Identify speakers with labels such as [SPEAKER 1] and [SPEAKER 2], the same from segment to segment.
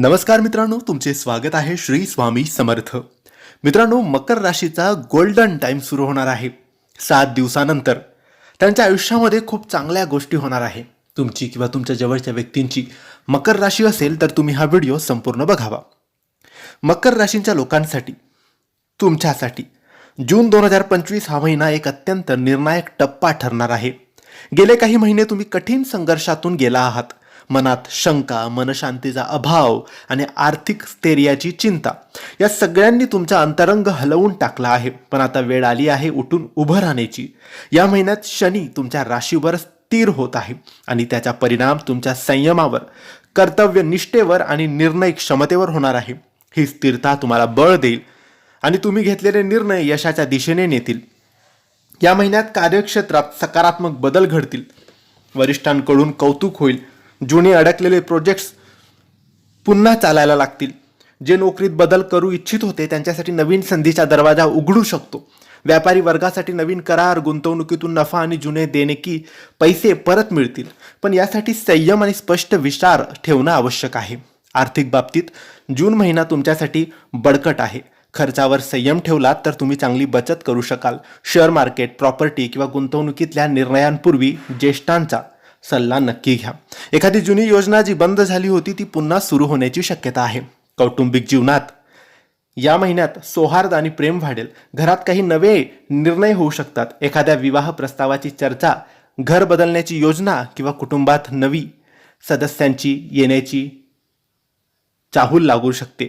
[SPEAKER 1] नमस्कार मित्रांनो तुमचे स्वागत आहे श्री स्वामी समर्थ. मित्रांनो मकर राशीचा गोल्डन टाईम सुरू होणार आहे. सात दिवसानंतर. त्यांच्या आयुष्यामध्ये खूप चांगल्या गोष्टी होणार आहे. तुमची किंवा तुमच्या जवळच्या व्यक्तींची मकर राशी असेल तर तुम्ही हा व्हिडिओ संपूर्ण बघावा. मकर राशींच्या लोकांसाठी तुमच्यासाठी जून दोन हजार पंचवीस हा महिना एक अत्यंत निर्णायक टप्पा ठरणार आहे. गेले काही महिने तुम्ही कठीण संघर्षातून गेला आहात. मनात शंका मनशांतीचा अभाव आणि आर्थिक स्थैर्याची चिंता. या सगळ्यांनी तुमचा अंतरंग हलवून टाकला आहे. पण आता वेळ आली आहे उठून उभं राहण्याची. या महिन्यात शनी तुमच्या राशीवर स्थिर होत आहे आणि त्याचा परिणाम तुमच्या संयमावर कर्तव्य निष्ठेवर आणि निर्णय क्षमतेवर होणार आहे. ही स्थिरता तुम्हाला बळ देईल आणि तुम्ही घेतलेले निर्णय यशाच्या दिशेने नेतील. या महिन्यात कार्यक्षेत्रात सकारात्मक बदल घडतील. वरिष्ठांकडून कौतुक होईल. जुने अडकलेले प्रोजेक्ट्स पुन्हा चालायला लागतील. जे नोकरीत बदल करू इच्छित होते त्यांच्यासाठी नवीन संधीचा दरवाजा उघडू शकतो. व्यापारी वर्गासाठी नवीन करार गुंतवणुकीतून नफा आणि जुने देणेकी पैसे परत मिळतील. पण यासाठी संयम आणि स्पष्ट विचार ठेवणं आवश्यक आहे. आर्थिक बाबतीत जून महिना तुमच्यासाठी बडकट आहे. खर्चावर संयम ठेवलात तर तुम्ही चांगली बचत करू शकाल. शेअर मार्केट प्रॉपर्टी किंवा गुंतवणुकीतल्या निर्णयांपूर्वी ज्येष्ठांचा सल्ला नक्की घ्या. एखादी जुनी योजना जी बंद झाली होती ती पुन्हा सुरू होण्याची शक्यता आहे. कौटुंबिक जीवनात. या महिन्यात सौहार्द आणि प्रेम वाढेल. घरात काही नवे निर्णय होऊ शकतात. एखाद्या विवाह प्रस्तावाची चर्चा घर बदलण्याची योजना किंवा कुटुंबात नवी सदस्यांची येण्याची चाहूल लागू शकते.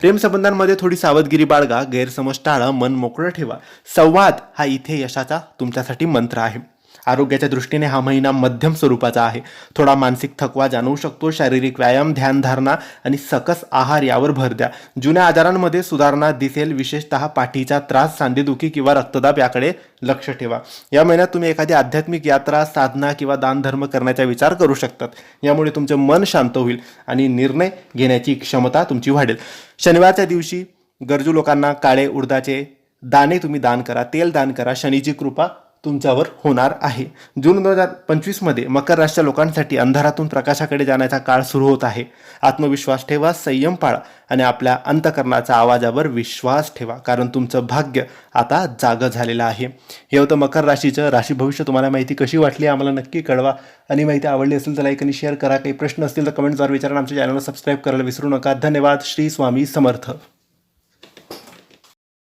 [SPEAKER 1] प्रेमसंबंधांमध्ये थोडी सावधगिरी बाळगा. गैरसमज टाळा. मन मोकळं ठेवा. संवाद हा इथे यशाचा तुमच्यासाठी मंत्र आहे. आरोग्याच्या दृष्टीने हा महिना मध्यम स्वरूपाचा आहे. थोडा मानसिक थकवा जाणवू शकतो शारीरिक व्यायाम ध्यानधारणा आणि सकस आहार यावर भर द्या. जुन्या आजारांमध्ये सुधारणा दिसेल विशेषतः पाठीचा त्रास सांधेदुखी किंवा रक्तदाब याकडे लक्ष ठेवा. या महिन्यात तुम्ही एखादी आध्यात्मिक यात्रा साधना किंवा दानधर्म करण्याचा विचार करू शकतात. यामुळे तुमचं मन शांत होईल आणि निर्णय घेण्याची क्षमता तुमची वाढेल. शनिवारच्या दिवशी गरजू लोकांना काळे उडदाचे दाणे तुम्ही दान करा तेल दान करा शनीची कृपा तुमच्यावर होणार आहे. जून दोन हजार पंचवीसमध्ये मकर राशीच्या लोकांसाठी अंधारातून प्रकाशाकडे जाण्याचा काळ सुरू होत आहे. आत्मविश्वास ठेवा संयम पाळा आणि आपल्या अंतकरणाच्या आवाजावर विश्वास ठेवा. कारण तुमचं भाग्य आता जागं झालेलं आहे. हे होतं मकर राशीचं राशी भविष्य. तुम्हाला माहिती कशी वाटली आम्हाला नक्की कळवा. आणि माहिती आवडली असेल तर लाईक आणि शेअर करा. काही प्रश्न असतील तर कमेंटद्वारे विचारा. आमच्या चॅनलला सबस्क्राईब करायला विसरू नका. धन्यवाद. श्री स्वामी समर्थ.